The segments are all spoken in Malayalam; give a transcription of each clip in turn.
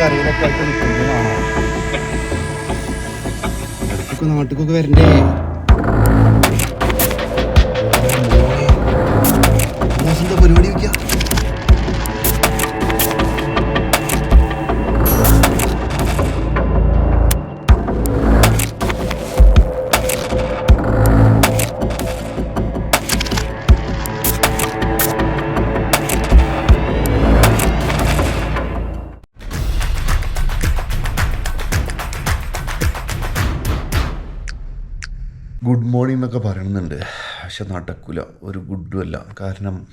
കരയിലൊക്കെ ആയിട്ട് നിൽക്കുന്നതാണ് നാട്ടിലൊക്കെ വരണ്ടേ? പക്ഷെ നടക്കില്ല ഒരു ഗുഡും അല്ല കാരണം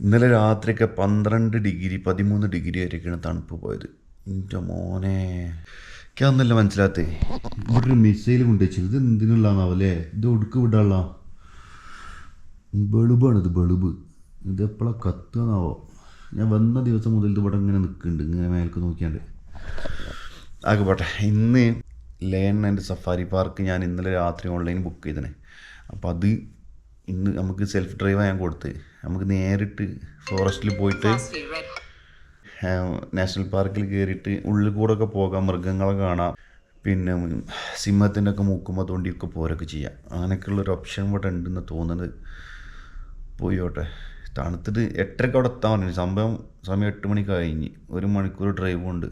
ഇന്നലെ രാത്രിയൊക്കെ പന്ത്രണ്ട് ഡിഗ്രി പതിമൂന്ന് ഡിഗ്രി വരെയൊക്കെയാണ് തണുപ്പ് പോയത്. എന്റെ മോനെ. എനിക്ക് മനസ്സിലാത്തേ. ഇവിടെ മിസൈൽ കൊണ്ടുവച്ചു ഇത് എന്തിനുള്ളതാണാവല്ലേ? ഇത് ഒടുക്ക് വിടാനുള്ള ബളുബാണ് ഇത് ബളുബ് ഇത് എപ്പോഴാണ് കത്തുകയെന്നാവോ ഞാൻ വന്ന ദിവസം മുതൽ ഇത് ഇവിടെ ഇങ്ങനെ നിൽക്കുന്നുണ്ട്. ഇങ്ങനെ മേൽക്ക് നോക്കിയാണ്ട്. ആകെ പോട്ടെ. ഇന്ന് ലേൺ ആൻഡ് സഫാരി പാർക്ക് ഞാൻ ഇന്നലെ രാത്രി ഓൺലൈൻ ബുക്ക് ചെയ്തേ അപ്പോൾ അത് ഇന്ന് നമുക്ക് സെൽഫ് ഡ്രൈവാണ് ഞാൻ കൊടുത്ത് നമുക്ക് നേരിട്ട് ഫോറസ്റ്റിൽ പോയിട്ട് നാഷണൽ പാർക്കിൽ കയറിയിട്ട് ഉള്ളിൽ കൂടെ ഒക്കെ പോകാം മൃഗങ്ങളെ കാണാം. പിന്നെ സിംഹത്തിന്റെ ഒക്കെ മൂക്കുമ്പോൾ തോണ്ടിയൊക്കെ പോരൊക്കെ ചെയ്യാം. അങ്ങനെയൊക്കെയുള്ളൊരു ഓപ്ഷൻ ഇവിടെ ഉണ്ടെന്ന് തോന്നുന്നത്. പോയോട്ടെ. തണുത്തിട്ട് എട്ടരയ്ക്ക് അവിടെ എത്താൻ പറഞ്ഞു. സംഭവം സമയം എട്ട് മണി കഴിഞ്ഞ്. ഒരു മണിക്കൂർ ഡ്രൈവ് ഉണ്ട്.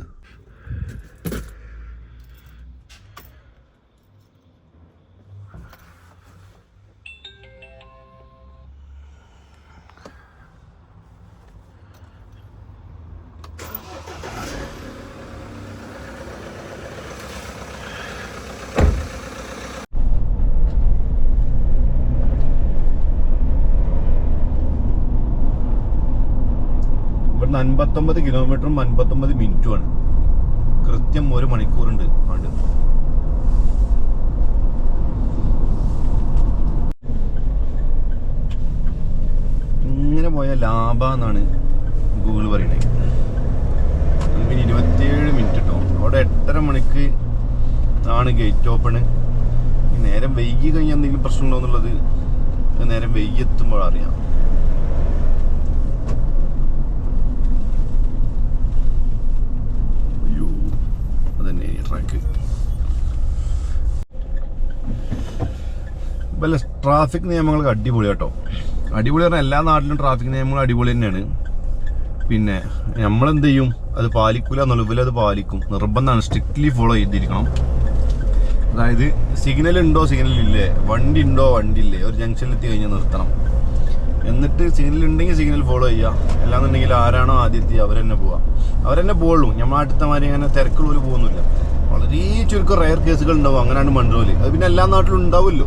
അൻപത്തൊമ്പത് കിലോമീറ്ററും അൻപത്തൊമ്പത് മിനിറ്റുമാണ്. കൃത്യം ഒരു മണിക്കൂറുണ്ട് ആണ്ട്. ഇങ്ങനെ പോയ ലാഭ എന്നാണ് ഗൂഗിൾ പറയുന്നത് നമുക്ക് ഇരുപത്തിയേഴ് മിനിറ്റ് കിട്ടും അവിടെ എട്ടര മണിക്ക് ആണ് ഗേറ്റ് ഓപ്പണ് നേരം വൈകി കഴിഞ്ഞാൽ എന്തെങ്കിലും പ്രശ്നമുണ്ടോ എന്നുള്ളത് നേരം വൈകി എത്തുമ്പോൾ അറിയാം അയ്യോ അതന്നെ ട്രാക്ക് വല്ല ട്രാഫിക് നിയമങ്ങളൊക്കെ അടിപൊളി കേട്ടോ. അടിപൊളി പറഞ്ഞാൽ എല്ലാ നാട്ടിലും ട്രാഫിക് നിയമങ്ങൾ അടിപൊളി തന്നെയാണ്. പിന്നെ നമ്മളെന്ത് ചെയ്യും? അത് പാലിക്കൂല എന്നുള്ള അത് പാലിക്കും. നിർബന്ധമാണ്. സ്ട്രിക്ട്ലി ഫോളോ ചെയ്തിരിക്കണം. അതായത് സിഗ്നൽ ഉണ്ടോ സിഗ്നൽ ഇല്ലേ? വണ്ടി ഉണ്ടോ വണ്ടി ഇല്ലേ? ഒരു ജംഗ്ഷനിൽ എത്തി കഴിഞ്ഞാൽ നിർത്തണം. എന്നിട്ട് സിഗ്നൽ ഉണ്ടെങ്കിൽ സിഗ്നൽ ഫോളോ ചെയ്യുക. അല്ലാന്നുണ്ടെങ്കിൽ ആരാണോ ആദ്യം എത്തി അവരെന്നെ പോവുക. അവരെന്നെ പോവുള്ളൂ. നമ്മൾ അടുത്ത മാതിരി അങ്ങനെ തിരക്കുള്ള പോകുന്നില്ല വളരെ ചുരുക്കം റയർ കേസുകൾ ഉണ്ടാവും. അങ്ങനെയാണ് മണ്ഡലി അത് പിന്നെ എല്ലാ നാട്ടിലും ഉണ്ടാവുമല്ലോ.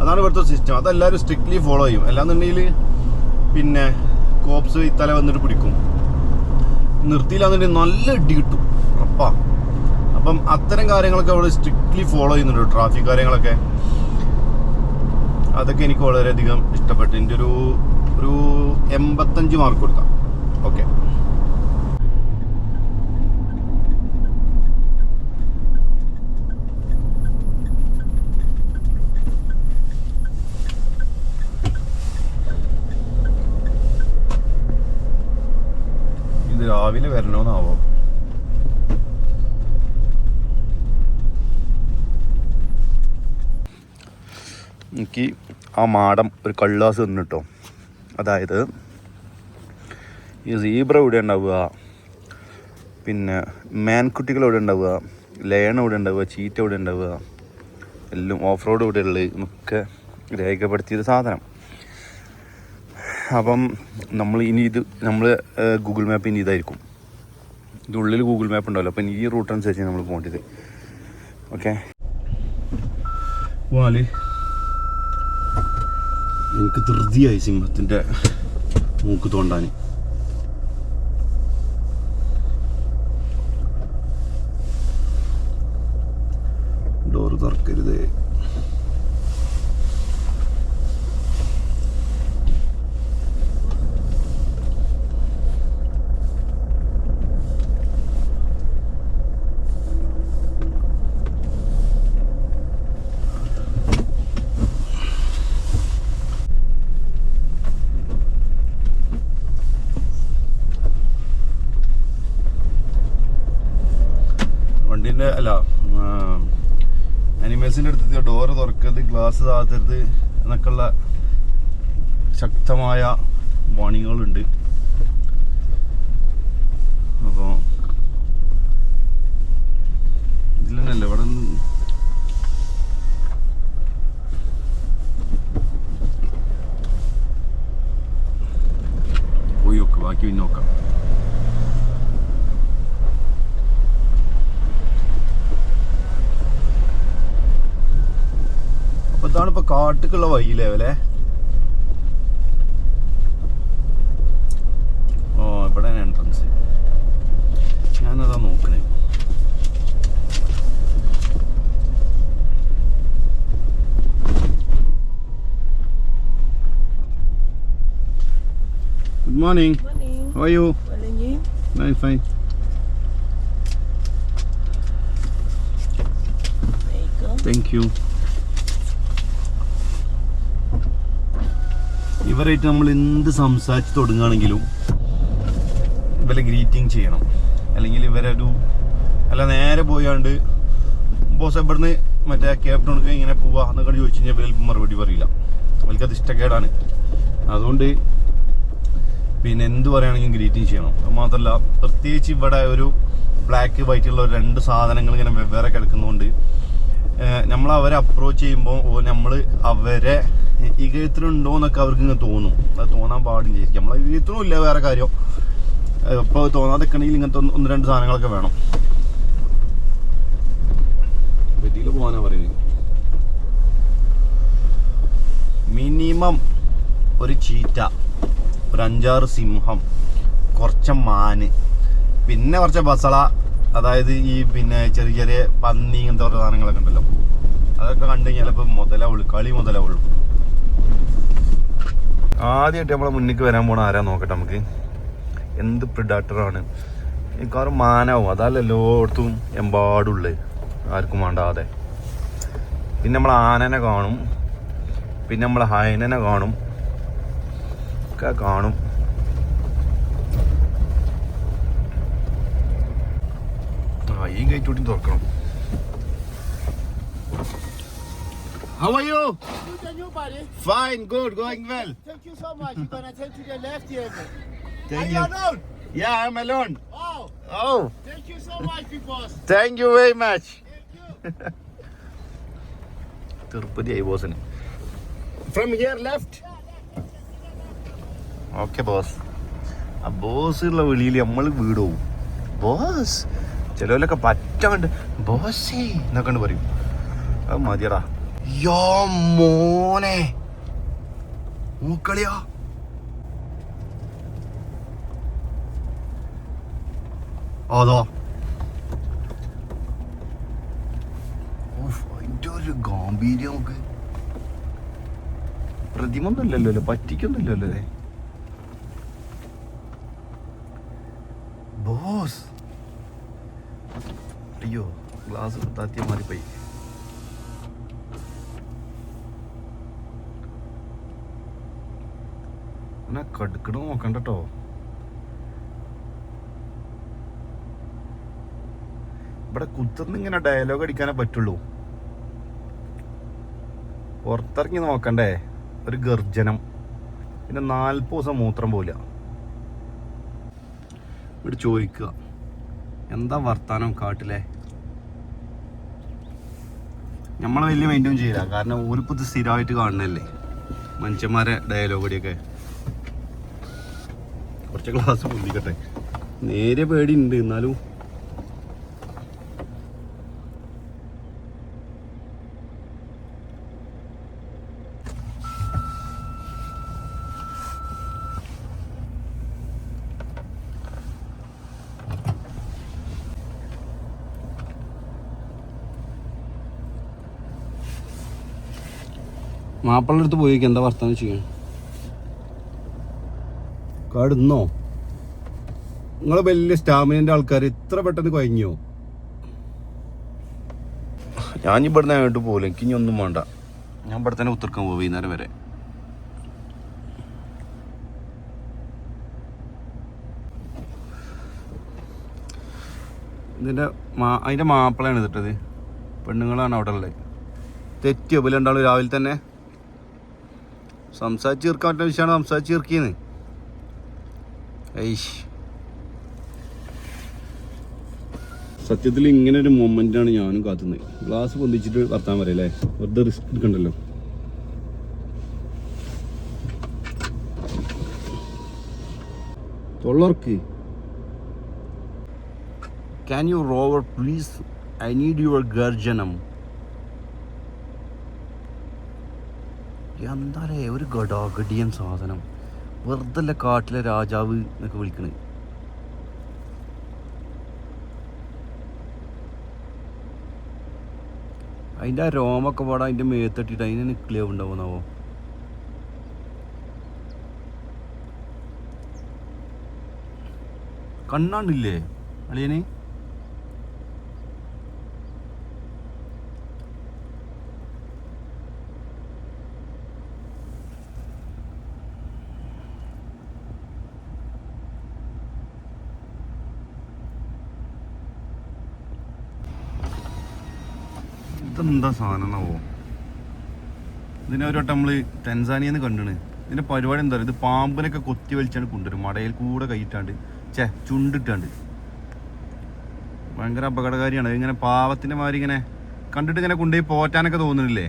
അതാണ് ഇവിടുത്തെ സിസ്റ്റം അതെല്ലാവരും സ്ട്രിക്ട്ലി ഫോളോ ചെയ്യും. അല്ലാന്നുണ്ടെങ്കിൽ പിന്നെ കോപ്സ് ഇത്തല വന്നിട്ട് പിടിക്കും. നിർത്തിയില്ലാന്നുണ്ടെങ്കിൽ നല്ല ഇടി കിട്ടും. ഉറപ്പാ. അപ്പം അത്തരം കാര്യങ്ങളൊക്കെ അവിടെ സ്ട്രിക്ട്ലി ഫോളോ ചെയ്യുന്നുണ്ട്. ട്രാഫിക് കാര്യങ്ങളൊക്കെ. അതൊക്കെ എനിക്ക് വളരെയധികം ഇഷ്ടപ്പെട്ടു. എന്റെ ഒരു ഒരു എൺപത്തഞ്ച് മാർക്ക് കൊടുക്കാം. ഓക്കെ ഇത് വരണമെന്നാവോ? എനിക്ക് ആ മാടം ഒരു കള്ളാസ് തിന്നിട്ടോ അതായത് ഈ സീബ്ര ഇവിടെ ഉണ്ടാവുക പിന്നെ മാൻകുട്ടികൾ ഇവിടെ ഉണ്ടാവുക ലേൺ ഇവിടെ ഉണ്ടാവുക ചീറ്റ ഇവിടെ ഉണ്ടാവുക എല്ലാം ഓഫ് റോഡ് ഇവിടെ ഉള്ളത് എന്നൊക്കെ രേഖപ്പെടുത്തിയൊരു സാധനം. അപ്പം നമ്മൾ ഇനി ഇത് നമ്മൾ ഗൂഗിൾ മാപ്പ് ഇനി ഇതായിരിക്കും. ഇത് ഉള്ളിൽ ഗൂഗിൾ മാപ്പ് ഉണ്ടാവില്ല അപ്പം ഈ റൂട്ട് അനുസരിച്ച് നമ്മൾ പോകേണ്ടത്. ഓക്കെ വാൽ. എനിക്ക് ധൃതിയായി സിംഹത്തിന്റെ മൂക്ക് തോണ്ടാൻ ഡോറിന്റെ അല്ല അനിമൽസിന്റെ അടുത്ത് ഡോർ തുറക്കരുത് ഗ്ലാസ് താത്തരുത് എന്നൊക്കെയുള്ള ശക്തമായ വാണിങ്ങുകളുണ്ട് അപ്പോൾ ഇതിൽ തന്നെയല്ലേ ഇവിടെ പോയി നോക്ക് ബാക്കി നോക്കാം അപ്പൊ ഇതാണ് ഇപ്പൊ കാട്ടിക്കുള്ള വഴിയില്ലേ അല്ലേ ഓ ഇവിടെ എൻട്രൻസ് ഞാനതാ നോക്കണേ. Good morning Morning. You Well, and you? Fine fine There you go. Thank you ഇവരായിട്ട് നമ്മൾ എന്ത് സംസാരിച്ച് തുടങ്ങുകയാണെങ്കിലും ഇവരെ ഗ്രീറ്റിംഗ് ചെയ്യണം. അല്ലെങ്കിൽ ഇവരൊരു അല്ല നേരെ പോയാണ്ട് ബോസ് ഇവിടുന്ന് മറ്റേ ക്യാപ്റ്റനൊക്കെ ഇങ്ങനെ പോവാ എന്നൊക്കെ ചോദിച്ചു കഴിഞ്ഞാൽ ഇവരിൽ മറുപടി പറയില്ല. അവർക്കത് ഇഷ്ടക്കേടാണ്. അതുകൊണ്ട് പിന്നെ എന്ത് പറയുകയാണെങ്കിലും ഗ്രീറ്റിംഗ് ചെയ്യണം. അത് മാത്രമല്ല പ്രത്യേകിച്ച് ഇവിടെ ഒരു ബ്ലാക്ക് വൈറ്റ് ഉള്ള രണ്ട് സാധനങ്ങൾ ഇങ്ങനെ വെവ്വേറെ കിടക്കുന്നതുകൊണ്ട് നമ്മൾ അവരെ അപ്രോച്ച് ചെയ്യുമ്പോൾ നമ്മൾ അവരെ ഇകയത്തിലുണ്ടോ എന്നൊക്കെ അവർക്ക് ഇങ്ങനെ തോന്നും. അത് തോന്നാൻ പാടില്ല ശരിക്കും. നമ്മൾ ഇകയത്തിനും ഇല്ല വേറെ കാര്യം. ഇപ്പോൾ തോന്നാതെക്കണമെങ്കിൽ ഇങ്ങനത്തെ ഒന്ന് രണ്ട് സാധനങ്ങളൊക്കെ വേണം. ഇതിൽ പോകാനാ പറയുന്നത് മിനിമം ഒരു ചീറ്റ ഒരു അഞ്ചാറ് സിംഹം കുറച്ച് മാന് പിന്നെ കുറച്ച് ബസള അതായത് ഈ പിന്നെ ചെറിയ ചെറിയ പന്നി ഇങ്ങനത്തെ കുറേ സാധനങ്ങളൊക്കെ ഉണ്ടല്ലോ. അതൊക്കെ കണ്ടു കഴിഞ്ഞാൽ ഇപ്പൊ മുതലാവുള്ളൂ കളി മുതലാവുള്ളൂ ആദ്യമായിട്ട് നമ്മളെ മുന്നിക്ക് വരാൻ പോണ ആരാ നോക്കട്ടെ നമുക്ക്. എന്ത് പ്രിഡാറ്ററാണ് മിക്കവാറും മാനാവും. അതല്ല എല്ലായിടത്തും എമ്പാടുള്ളു. ആർക്കും വേണ്ടാതെ. പിന്നെ നമ്മൾ ആനനെ കാണും. പിന്നെ നമ്മൾ ഹൈനനെ കാണും. ഒക്കെ കാണും. ഈ കൂടി തുറക്കണം How are you? Good and you, buddy. Fine, good, going well. Thank you so much. You're gonna take to the left here. Thank Are you. you alone? Yeah, I'm alone. Oh, Oh, thank you so much, big boss. thank you very much. Thank you. തിരുപ്പതിയായി ബോസിന് from here left okay boss ആ ബോസ് ഉള്ള വിളിയിൽ നമ്മൾ വീട് പോവും ബോസ് ചിലവരൊക്കെ പറ്റാണ്ട് ബോസേ എന്നൊക്കെ പറയും. അത് മതിയടാ. യോ മോനെ. മൂക്കളിയാ അതോ? ഉഫ്, അതിന്റെ ഒരു ഗാംഭീര്യം നമുക്ക്. പ്രതിമൊന്നുമില്ലല്ലോ അല്ലേ? പറ്റിക്കൊന്നുമില്ലല്ലോ അല്ലേ? ബോസ്. അയ്യോ ഗ്ലാസ് താത്തിയ മാറിപ്പോയി. എന്നാ കടുക്കണ നോക്കണ്ട കേട്ടോ ഇവിടെ കുത്തുന്ന ഇങ്ങനെ ഡയലോഗ് അടിക്കാനേ പറ്റുള്ളൂ. പുറത്തിറങ്ങി നോക്കണ്ടേ ഒരു ഗർജനം. പിന്നെ നാൽപ്പത് ദിവസം മൂത്രം പോല ഇവിടെ ചോദിക്കുക. എന്താ വർത്താനം കാട്ടിലെ? നമ്മൾ വലിയ മെയിന്റെയിൻ ചെയ്യില്ല. കാരണം ഊരിപ്പോ ഇത് സ്ഥിരമായിട്ട് കാണുന്നല്ലേ മനുഷ്യന്മാരെ ഡയലോഗ് അടിയൊക്കെ കുറച്ച് ക്ലാസ് പൊന്തിക്കട്ടെ. നേരെ പേടി ഉണ്ട് എന്നാലും മാപ്പിളുടെ അടുത്ത് പോയി എന്താ വർത്താനം ചെയ്യാൻ കടുന്നോ നിങ്ങൾ വലിയ സ്റ്റാമിനന്റെ ആൾക്കാർ ഇത്ര പെട്ടെന്ന് കഴിഞ്ഞോ ഞാൻ ഇവിടുന്ന് അങ്ങോട്ട് പോകില്ല എനിക്ക് ഇനി ഒന്നും വേണ്ട. ഞാൻ ഇവിടെ തന്നെ ഉത്തർക്കാൻ പോകും വൈകുന്നേരം വരെ. ഇതിന്റെ മാ അതിന്റെ മാപ്പിളയാണ് ഇതിട്ടത്. പെണ്ണുങ്ങളാണ് അവിടെ ഉള്ളത് തെറ്റിയോ പിന്നെ രാവിലെ തന്നെ സംസാരിച്ച് തീർക്കാൻ പറ്റുന്ന വിഷയമാണ് സംസാരിച്ച് തീർക്കിയെന്ന് ഐഷ് സത്യത്തിൽ ഇങ്ങനെ ഒരു മൊമെന്റാണ് ഞാനും കാത്തുന്നത്. ഗ്ലാസ് പൊന്തിച്ചിട്ട് വർത്താൻ പറയല്ലേ? വെറുതെ റിസ്ക് എടുക്കണ്ടല്ലോ. തൊള്ളർക്ക് can you rover please I need your ഗർജനം എന്താലേ ഒരു ഗടാഗടിയൻ സാധനം. വെറുതെ കാട്ടിലെ രാജാവ് എന്നൊക്കെ വിളിക്കണേ. അതിന്റെ ആ രോമൊക്കെ പാടാ അതിന്റെ മേത്തട്ടിട്ട് അതിന് ക്ലിയർ ഉണ്ടാവുന്നാവോ? കണ്ണാണ്ടില്ലേ അളിയന്? ഇതെന്താ സാധനം എന്നാവോ? ഇതിനെ ഒരു വട്ടം നമ്മൾ ടെൻസാനിയെന്ന് കണ്ടിണ്. ഇതിന്റെ പരിപാടി എന്താ പറയുക ഇത് പാമ്പിനൊക്കെ കൊത്തി വലിച്ചാണ് കൊണ്ടുവരും. മടയിൽ കൂടെ കൈയിട്ടാണ്ട്. ചേ ചുണ്ടിട്ടാണ്ട്. ഭയങ്കര അപകടകാരിയാണ്. ഇങ്ങനെ പാവത്തിന്റെ മാതിരി ഇങ്ങനെ കണ്ടിട്ട് ഇങ്ങനെ കൊണ്ടുപോയി പോറ്റാനൊക്കെ തോന്നുന്നില്ലേ?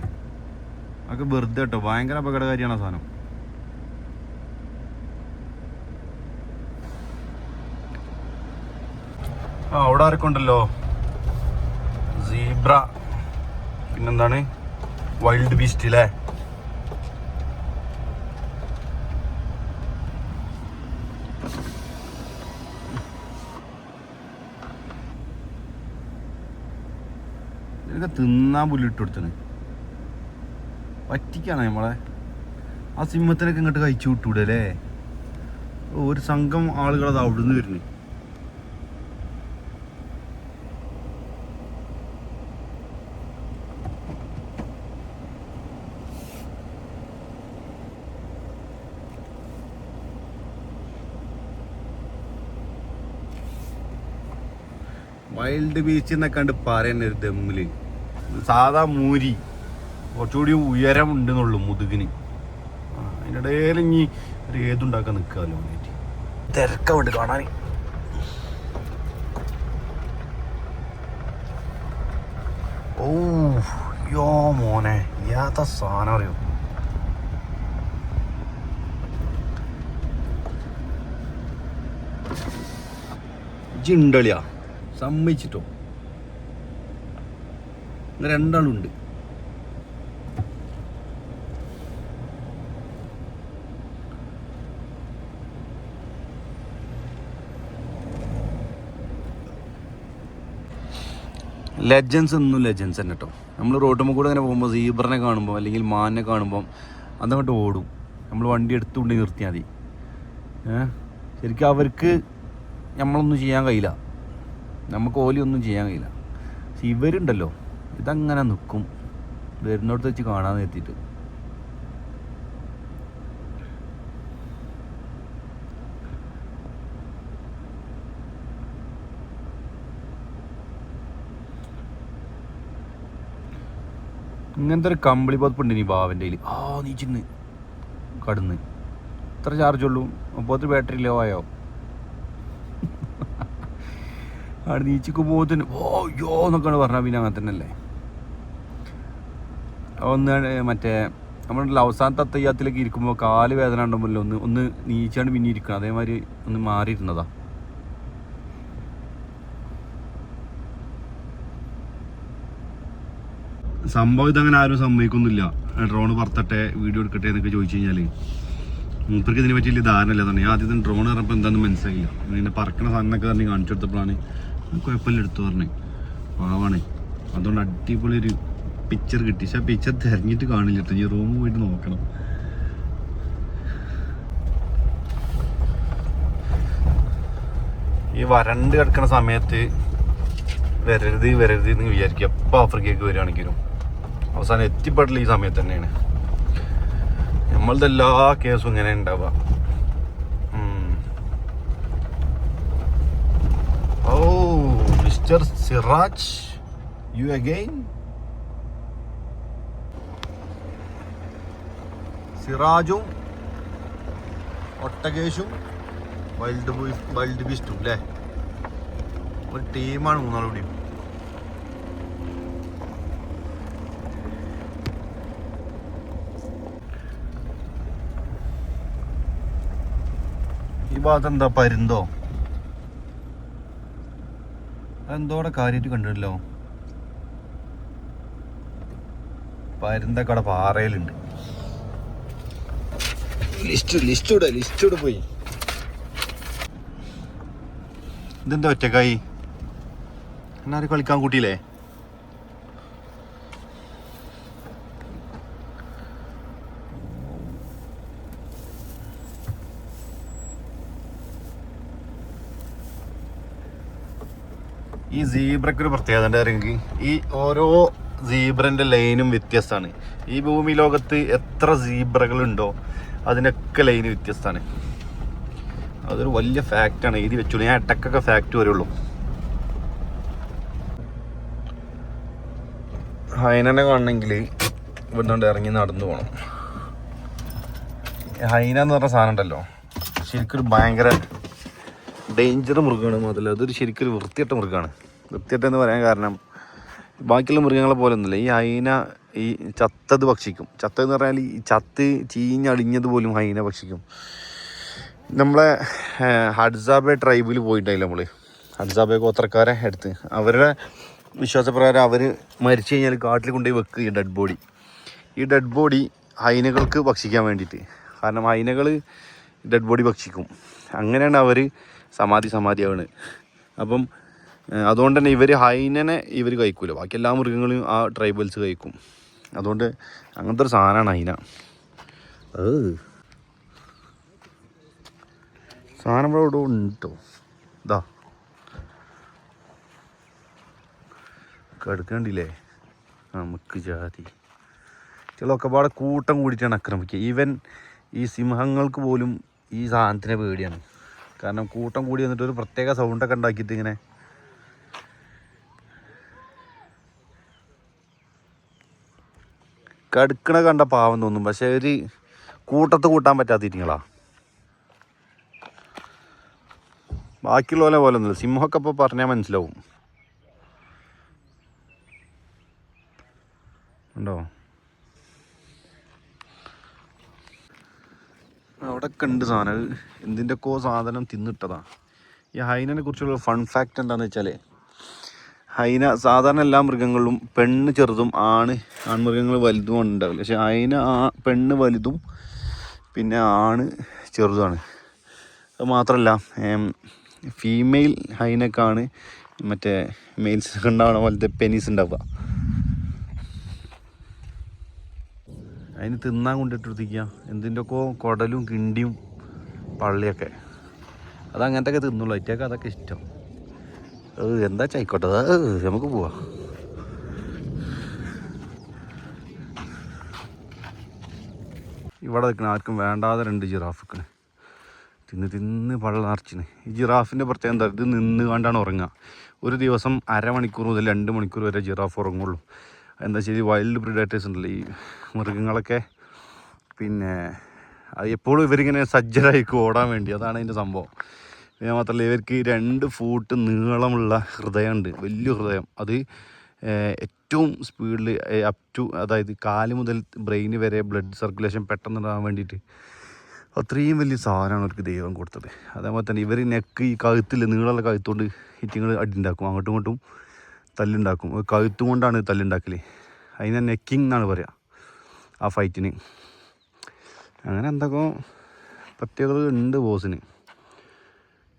അതൊക്കെ വെറുതെ കേട്ടോ. ഭയങ്കര അപകടകാരിയാണ് ആ സാധനം. ആ അവിടെ ആർക്കുണ്ടല്ലോ സീബ്ര. പിന്നെന്താണ്? വൈൽഡ് ബീസ്റ്റ് അല്ലേ ഇതൊക്കെ തിന്നാൻ പുല്ലിട്ട് കൊടുത്തത് പറ്റിക്കാണ് നമ്മളെ? ആ സിംഹത്തിനൊക്കെ ഇങ്ങോട്ട് കഴിച്ചു വിട്ടൂടല്ലേ ഒരു സംഘം ആളുകൾ അത് അവിടുന്ന് വരുന്നു. വൈൽഡ് ബീച്ച് എന്നൊക്കെ പറയുന്ന ഒരു ദമ്മിൽ. സാധാ മൂരി. കുറച്ചുകൂടി ഉയരം ഉണ്ടെന്നുള്ളൂ മുതുകിന് അതിന്റെ ഇടയിൽ ഇനി ഒരു ഏതുണ്ടാക്കാൻ നിൽക്കാമല്ലോ തിരക്കുണ്ട് കാണാൻ ഓ യോ മോനെ. ഇല്ലാത്ത സാധനം അറിയോ? ജിണ്ടളിയാ സമ്മതിച്ചിട്ടോ? രണ്ടാളുണ്ട്. ലെജൻസ് ഒന്നും ലെജൻസ് തന്നെ കേട്ടോ നമ്മൾ റോട്ടുമ്പോൾ കൂടെ ഇങ്ങനെ പോകുമ്പോൾ സീബ്രനെ കാണുമ്പോൾ അല്ലെങ്കിൽ മാനിനെ കാണുമ്പോൾ അതങ്ങോട്ട് ഓടും. നമ്മൾ വണ്ടി എടുത്തുകൊണ്ട് നിർത്തിയാൽ മതി. ശരിക്കും അവർക്ക് നമ്മളൊന്നും ചെയ്യാൻ കഴിയില്ല. നമുക്ക് ഓലിയൊന്നും ചെയ്യാൻ കഴിയില്ല. പക്ഷെ ഇവരുണ്ടല്ലോ ഇതങ്ങനെ നിൽക്കും വരുന്നിടത്ത് വെച്ച് കാണാൻ എത്തിയിട്ട് ഇങ്ങനത്തെ ഒരു കമ്പിളി പതിപ്പുണ്ട് ഇനി ബാവന്റെ കയ്യിൽ ആ നീ കടന്ന്. ഇത്ര ചാർജ് ഉള്ളൂ. മുപ്പത്തി ബാറ്ററി ലോ ആയോ? അവിടെ നീച്ചിക്ക് പോകത്തിന് ഓ യോ എന്നൊക്കെയാണ് പറഞ്ഞാൽ പിന്നെ അങ്ങനെ തന്നെ അല്ലേ ഒന്ന് മറ്റേ നമ്മുടെ അവസാനത്തെ അത്തയ്യാത്തിലേക്ക് ഇരിക്കുമ്പോൾ കാൽ വേദന ഉണ്ടാകുമ്പോൾ ഒന്ന് ഒന്ന് നീച്ചാണ്ട് പിന്നെ ഇരിക്കണം. അതേമാതിരി ഒന്ന് മാറിയിരുന്നതാ. സംഭവം ഇതങ്ങനെ ആരും സമ്മതിക്കൊന്നുമില്ല ഡ്രോൺ പറത്തട്ടെ വീഡിയോ എടുക്കട്ടെ എന്നൊക്കെ ചോദിച്ചു കഴിഞ്ഞാൽ മൂപ്പർക്ക് ഇതിനെ പറ്റി വലിയ ധാരണ ഇല്ല തന്നെ ആദ്യം ഡ്രോൺ പറഞ്ഞപ്പോൾ എന്താണെന്ന് മനസ്സിലായില്ല. പിന്നെ പറക്കണ സാധനമൊക്കെ പറഞ്ഞ് കാണിച്ചു കൊടുത്തപ്പോഴാണ് കുഴപ്പമില്ല എടുത്തു പറഞ്ഞേ. പാവാണ്. അതുകൊണ്ട് അടിപൊളി ഒരു പിക്ചർ കിട്ടി. പക്ഷെ ആ പിക്ചർ തിരഞ്ഞിട്ട് കാണില്ല കേട്ടോ. ഈ റൂം പോയിട്ട് നോക്കണം. ഈ വരണ്ട് കിടക്കുന്ന സമയത്ത് വരരുത് വരരുത് എന്ന് വിചാരിക്കും. എപ്പോൾ ആഫ്രിക്കയ്ക്ക് വരികയാണെങ്കിലും. അവസാനം എത്തിപ്പെടൽ ഈ സമയത്ത് തന്നെയാണ്. നമ്മളത് എല്ലാ കേസും ഇങ്ങനെ ഉണ്ടാവുക ഉം. ഓ Siraj, സിറാജ് യു അഗൈൻ സിറാജും ഒട്ടകേഷും വൈൽഡ് വൈൽഡ് ബീസ്റ്റും അല്ലേ ഒരു ടീമാണ് മൂന്നാളുകൂടിയും ഈ ഭാഗത്ത് എന്താ പരുന്തോ? എന്തോടെ കാര്യമായിട്ട് കണ്ടിട്ടില്ലോ? പരുന്തൊക്കെ അവിടെ പാറയിലുണ്ട്. ലിസ്റ്റ് ലിസ്റ്റ് ഇവിടെ ലിസ്റ്റ് ഇവിടെ പോയി. ഇതെന്താ ഒറ്റക്കായി? എന്നാരും കളിക്കാൻ കൂട്ടിയില്ലേ? ഈ സീബ്രക്കൊരു പ്രത്യേകത ഉണ്ടായിരുന്നെങ്കിൽ ഈ ഓരോ സീബ്രന്റെ ലൈനും വ്യത്യസ്തമാണ്. ഈ ഭൂമി ലോകത്ത് എത്ര സീബ്രകളുണ്ടോ അതിനൊക്കെ ലൈന് വ്യത്യസ്തമാണ്. അതൊരു വലിയ ഫാക്റ്റാണ് എഴുതി വെച്ചോളൂ. ഞാൻ ഇടക്കൊക്കെ ഫാക്റ്റ് വരുള്ളൂ. ഹൈനനെ കാണണമെങ്കിൽ ഇവിടുന്ന് ഇറങ്ങി നടന്നു പോകണം ഹൈന എന്ന് പറഞ്ഞ സാധനം ഉണ്ടല്ലോ. ശരിക്കൊരു ഭയങ്കര ഡേഞ്ചർ മൃഗമാണ്. മുതൽ അതൊരു ശരിക്കൊരു വൃത്തിയിട്ട മൃഗമാണ്. വൃത്തിയട്ട എന്ന് പറയാൻ കാരണം ബാക്കിയുള്ള മൃഗങ്ങളെ പോലെ ഒന്നുമില്ല ഈ ഹൈന ഈ ചത്തത് ഭക്ഷിക്കും. ചത്തതെന്ന് പറഞ്ഞാൽ ഈ ചത്ത് ചീഞ്ഞടിഞ്ഞത് പോലും ഹൈന ഭക്ഷിക്കും. നമ്മളെ ഹഡ്സാബെ ട്രൈബിൽ പോയിട്ടായില്ല നമ്മൾ ഹഡ്സാബെ ഗോത്രക്കാരെ അടുത്ത് അവരുടെ വിശ്വാസപ്രകാരം അവർ മരിച്ചു കഴിഞ്ഞാൽ കാട്ടിൽ കൊണ്ടുപോയി വെക്കുക ഈ ഡെഡ് ബോഡി ഈ ഡെഡ് ബോഡി ഹൈനകൾക്ക് ഭക്ഷിക്കാൻ വേണ്ടിയിട്ട്. കാരണം ഹൈനകൾ ഡെഡ് ബോഡി ഭക്ഷിക്കും. അങ്ങനെയാണ് അവർ സമാധി സമാധിയാവുന്നത് അപ്പം അതുകൊണ്ട് തന്നെ ഇവർ ഹൈനനെ ഇവർ കഴിക്കൂല. ബാക്കി എല്ലാ മൃഗങ്ങളും ആ ട്രൈബൽസ് കഴിക്കും. അതുകൊണ്ട് അങ്ങനത്തെ ഒരു സാധനമാണ് ഹൈന. സാധനം ഇവിടെ ഇവിടെ ഉണ്ട്. ഇതാ. കടുക്കണ്ടില്ലേ നമുക്ക് ജാതി. ചിലൊക്കെ പാടെ കൂട്ടം കൂടിയിട്ടാണ് ആക്രമിക്കുക. ഈവൻ ഈ സിംഹങ്ങൾക്ക് പോലും ഈ സാധനത്തിനെ പേടിയാണ്. കാരണം കൂട്ടം കൂടി വന്നിട്ട് ഒരു പ്രത്യേക സൗണ്ടൊക്കെ ഉണ്ടാക്കിയിട്ട് ഇങ്ങനെ കടുക്കണ കണ്ട പാവം തോന്നും. പക്ഷെ ഒരു കൂട്ടത്ത് കൂട്ടാൻ പറ്റാത്ത ഇരിങ്ങളാ. ബാക്കിയുള്ള പോലെ ഒന്നുമില്ല. സിംഹമൊക്കെ ഇപ്പോൾ പറഞ്ഞാൽ മനസ്സിലാവും. ഉണ്ടോ? അവിടെ കണ്ട് സാധനം. അത് കോ സാധനം തിന്നിട്ടതാ. ഈ ഹൈനനെ കുറിച്ചുള്ള ഫൺ ഫാക്റ്റ് എന്താണെന്ന് വെച്ചാൽ ഹൈന സാധാരണ എല്ലാ മൃഗങ്ങളിലും പെണ്ണ് ചെറുതും ആണ്. ആൺമൃഗങ്ങൾ വലുതും ഉണ്ടാവില്ല. പക്ഷെ ഹൈന ആ പെണ്ണ് വലുതും പിന്നെ ആണ് ചെറുതുമാണ്. അത് മാത്രമല്ല ഫീമെയിൽ ഹൈനക്കാണ് മറ്റേ മെയിൽസ് ഉണ്ടാവണ പോലത്തെ പെനീസ് ഉണ്ടാവുക. അതിന് തിന്നാൻ കൊണ്ടിട്ടെടുത്തിക്കുക എന്തിന്റെയൊക്കെ കുടലും കിണ്ടിയും പള്ളിയൊക്കെ. അത് അങ്ങനത്തെ ഒക്കെ തിന്നുള്ളൂ. അറ്റൊക്കെ അതൊക്കെ ഇഷ്ടം. എന്താ ചായിക്കോട്ടെ? നമുക്ക് പോവാ. ഇവിടെ നിൽക്കണ ആർക്കും വേണ്ടാതെ രണ്ട് ജിറാഫിക്കണ് തിന്ന് തിന്ന് പള്ള നിറച്ചിന്. ഈ ജിറാഫിന്റെ പ്രത്യേകം എന്താ? ഇത് നിന്ന് കണ്ടാണ് ഉറങ്ങുക. ഒരു ദിവസം അരമണിക്കൂർ മുതൽ രണ്ട് മണിക്കൂർ വരെ ജിറാഫ് ഉറങ്ങുള്ളൂ. എന്താ ശരി വൈൽഡ് പ്രിഡേറ്റേഴ്സ് ഉണ്ടല്ലോ ഈ മൃഗങ്ങളൊക്കെ. പിന്നെ അത് എപ്പോഴും ഇവരിങ്ങനെ സജ്ജരായിരിക്കും ഓടാൻ വേണ്ടി. അതാണ് അതിന്റെ സംഭവം. പിന്നെ മാത്രമല്ല ഇവർക്ക് രണ്ട് ഫൂട്ട് നീളമുള്ള ഹൃദയമുണ്ട്. വലിയ ഹൃദയം. അത് ഏറ്റവും സ്പീഡിൽ അപ് ടു അതായത് കാൽ മുതൽ ബ്രെയിന് വരെ ബ്ലഡ് സർക്കുലേഷൻ പെട്ടെന്ന് ഉണ്ടാകാൻ വേണ്ടിയിട്ട് അത്രയും വലിയ സാധനമാണ് അവർക്ക് ദൈവം കൊടുത്തത്. അതേപോലെ തന്നെ ഇവർ നെക്ക് ഈ കഴുത്തിൽ നീളമുള്ള കഴുത്തുകൊണ്ട് ഇറ്റിങ്ങൾ അടിയുണ്ടാക്കും അങ്ങോട്ടും ഇങ്ങോട്ടും തല്ലുണ്ടാക്കും. കഴുത്തും കൊണ്ടാണ് തല്ലുണ്ടാക്കൽ അതിനെ നെക്കിങ് എന്നാണ് പറയുക ആ ഫൈറ്റിന് അങ്ങനെ എന്തൊക്കെ പ്രത്യേകത ഉണ്ട് ബോസിന്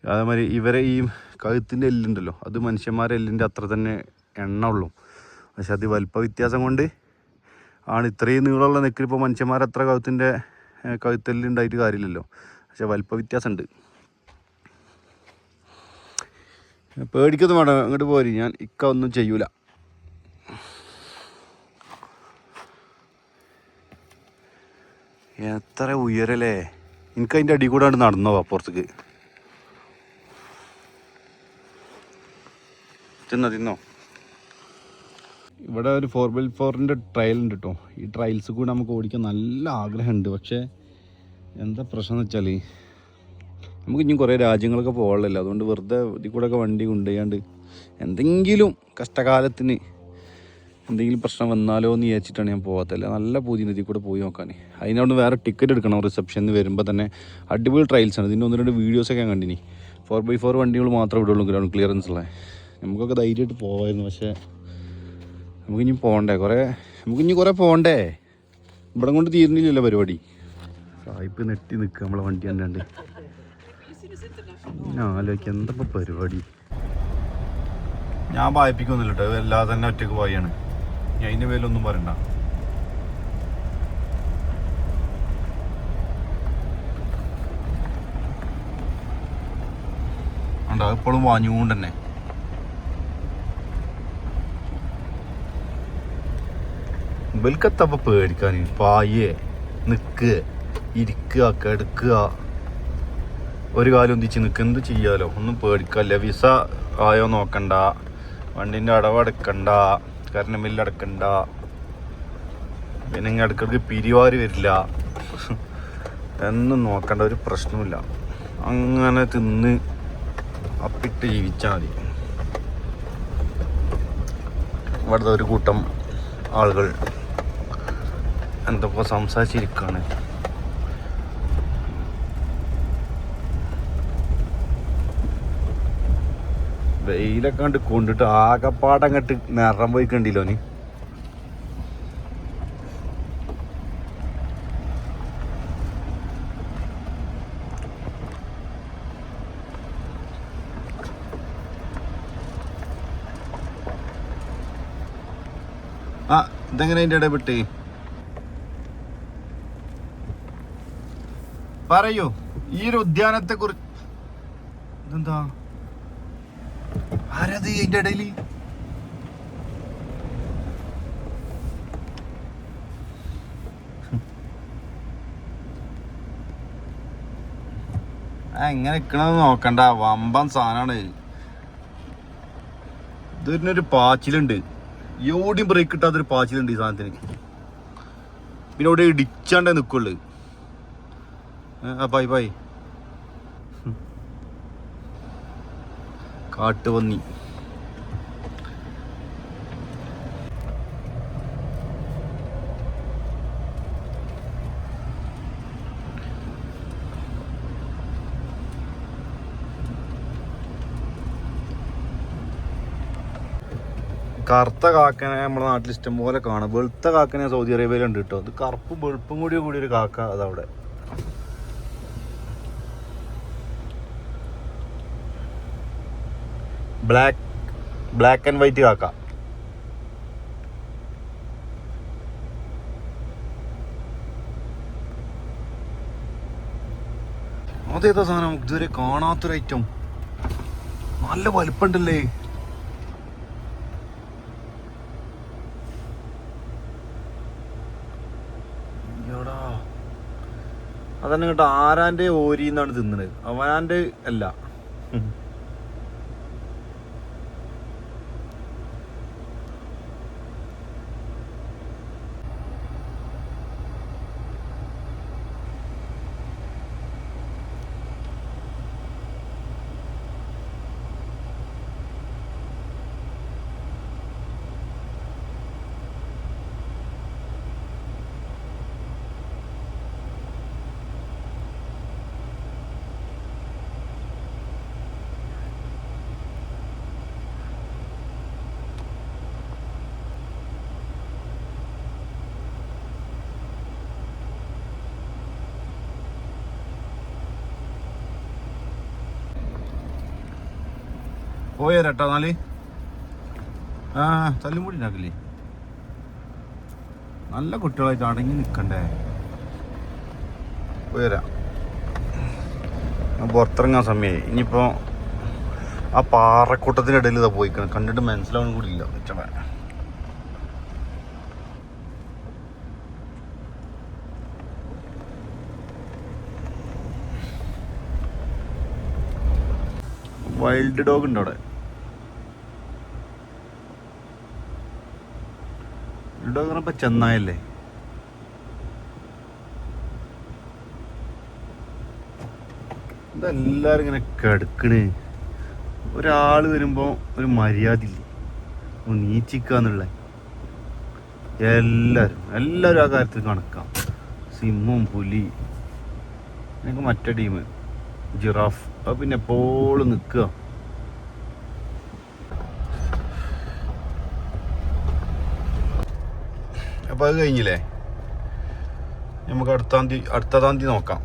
അതേമാതിരി ഇവരെ ഈ കഴുത്തിന്റെ എല്ലുണ്ടല്ലോ അത് മനുഷ്യന്മാരെ എല്ലിന്റെ അത്ര തന്നെ എണ്ണ ഉള്ളൂ. പക്ഷെ അത് വലിപ്പ വ്യത്യാസം കൊണ്ട് ആണ് ഇത്രയും നീളമുള്ള നെക്കിൽ ഇപ്പോൾ മനുഷ്യന്മാരത്ര കഴുത്തിന്റെ കഴുത്തെല്ലുണ്ടായിട്ട് കാര്യമില്ലല്ലോ. പക്ഷെ വലിപ്പ വ്യത്യാസമുണ്ട്. പേടിക്കൊന്നും വേണ്ട അങ്ങോട്ട് പോരി. ഞാൻ ഇക്ക ഒന്നും ചെയ്യൂല. എത്ര ഉയരല്ലേ? എനിക്ക് അതിന്റെ അടി കൂടാണ്ട് നടന്നോ അപ്പുറത്തേക്ക് തിന്നോ തിന്നോ ഇവിടെ ഒരു ഫോർ ബൈ ഫോറിന്റെ ട്രയൽ ഉണ്ട് കേട്ടോ ഈ ട്രയൽസ് കൂടെ നമുക്ക് ഓടിക്കാൻ നല്ല ആഗ്രഹമുണ്ട്. പക്ഷേ എന്താ പ്രശ്നം എന്ന് വെച്ചാൽ നമുക്ക് ഇനിയും കുറേ രാജ്യങ്ങളൊക്കെ പോകാനില്ല അതുകൊണ്ട് വെറുതെ ഇതിൽ കൂടെ ഒക്കെ വണ്ടി കൊണ്ടുപോയാണ്ട് എന്തെങ്കിലും കഷ്ടകാലത്തിന് എന്തെങ്കിലും പ്രശ്നം വന്നാലോ എന്ന് വിചാരിച്ചിട്ടാണ് ഞാൻ പോകാത്തല്ല നല്ല പൂതി ഇതിൽ കൂടെ പോയി നോക്കാൻ. അതിനോട് വേറെ ടിക്കറ്റ് എടുക്കണം റിസപ്ഷനിൽ വരുമ്പോൾ തന്നെ. അടിപൊളി ട്രയൽസ് ആണ്. ഇതിന്റെ ഒന്ന് രണ്ട് വീഡിയോസൊക്കെ ഞാൻ കണ്ടിനി. ഫോർ ബൈ ഫോർ വണ്ടികൾ മാത്രമേ വിടുള്ളൂ ഗ്രൗണ്ട് ക്ലിയറൻസ് ഉള്ളത് നമുക്കൊക്കെ ധൈര്യമായിട്ട് പോവായിരുന്നു പക്ഷേ നമുക്കിനി പോകണ്ടേ കുറേ നമുക്കിനി കുറേ പോകണ്ടേ ഇവിടെ കൊണ്ട് തീരുന്നില്ലല്ലോ പരിപാടി. സായിപ്പ് നെട്ടി നിൽക്കുക നമ്മളെ വണ്ടി കണ്ടാണ്ട്. ആലോചിക്കുക എന്താ പരിപാടി? ഞാൻ വായിപ്പിക്കൊന്നുമില്ല കേട്ടോ എല്ലാതെ തന്നെ ഒറ്റയ്ക്ക് പോയാണ് ഞാൻ അതിന്റെ പേരിലൊന്നും പറയണ്ട. ഉണ്ടോ ഇപ്പോഴും വാഞ്ഞുകൊണ്ട് തന്നെ. ഇവൽക്കത്തപ്പ പേടിക്കാൻ പായേ നിക്ക് ഇരിക്കുക കിടക്കുക. ഒരു കാലം ഒന്നിച്ച് നിൽക്ക് എന്ത് ചെയ്യാലോ? ഒന്നും പേടിക്കല്ല? വിസ ആയോ നോക്കണ്ട. വണ്ടിന്റെ അടവടക്കണ്ട കറണ്ട് ബില്ലടക്കണ്ട പിന്നെ ഇങ്ങനെ ഇടയ്ക്കിടയ്ക്ക് പിരിവാര് വരില്ല. എന്നും നോക്കേണ്ട ഒരു പ്രശ്നമില്ല അങ്ങനെ തിന്ന് അപ്പിട്ട് ജീവിച്ചാൽ മതി. ഇവിടുത്തെ ഒരു കൂട്ടം ആളുകൾ എന്തൊക്കെ സംസാരിച്ചിരിക്കുകയാണ് വെയിലൊക്കെ കണ്ട് കൊണ്ടിട്ട് ആകപ്പാടങ്ങട്ട് നിറം പോയി കണ്ടില്ലോ നീ. ആ ഇതെങ്ങനെ അതിന്റെ ഇടയിൽ പറയൂ ഈ ഒരു ഉദ്യാനത്തെ കുറിച്ച് ഇതെന്താ? ആരത് അതിന്റെ ഇടയിൽ എങ്ങനെ നിക്കണെന്ന് നോക്കണ്ട. വമ്പൻ സാധനമാണ് ഇതിനൊരു പാച്ചിലുണ്ട്. എവിടെയും ബ്രേക്ക് കിട്ടാത്തൊരു പാച്ചിലുണ്ട് ഈ സാധനത്തിന്. പിന്നെ ഇവിടെ ഇടിച്ചാണ്ടേ നിക്കുള്ളു. ആ ബൈ ബൈ. കാട്ടുപന്നി. കറുത്ത കാക്കനെ നമ്മുടെ നാട്ടിൽ ഇഷ്ടംപോലെ കാണാം. വെളുത്ത കാക്കനെ സൗദി അറേബ്യയിലുണ്ട് കേട്ടോ. അത് കറുപ്പും വെളുപ്പും കൂടി കൂടി ഒരു കാക്ക അതവിടെ. ബ്ലാക്ക് ബ്ലാക്ക് ആൻഡ് വൈറ്റ് കാക്ക അതേതാ സാധനം? ഇതുവരെ കാണാത്തൊരു ഐറ്റം നല്ല വലുപ്പമുണ്ടല്ലേ. അതന്നെ കേട്ടോ ആരാന്റെ ഓരിന്നാണ് തിന്നണത്? അവനാന്റെ അല്ല. പോയേരട്ടോ എന്നാൽ ആ തല്ലുംപൊടി ഉണ്ടാക്കില്ലേ നല്ല കുട്ടികളായിട്ട് അടങ്ങി നിൽക്കണ്ടേ പോയരാ പുറത്തിറങ്ങാൻ സമയമായി ഇനിയിപ്പോൾ ആ പാറക്കൂട്ടത്തിന്റെ ഇടയിൽ ഇതാ പോയിക്കണം. കണ്ടിട്ട് മനസ്സിലാവണം കൂടി ഇല്ല ചട വൈൽഡ് ഡോഗ് ഉണ്ട് അവിടെ ബുൾഡോഗ് പറഞ്ഞപ്പോ ചെന്നായല്ലേ? ഇതെല്ലാരും ഇങ്ങനെ കിടക്കണ്. ഒരാൾ വരുമ്പോൾ ഒരു മര്യാദ ഇല്ല. നീച്ചിക്കാന്നുള്ള എല്ലാരും എല്ലാരും ആ കാര്യത്തിൽ കണക്കാം. സിമ്മും പുലി. എനിക്ക് മറ്റേ ടീം ജിറാഫ്. അത് പിന്നെ എപ്പോഴും നിൽക്കുക അപ്പോൾ അത് കഴിഞ്ഞില്ലേ? നമുക്ക് അടുത്താം തീയതി അടുത്ത തീയതി നോക്കാം.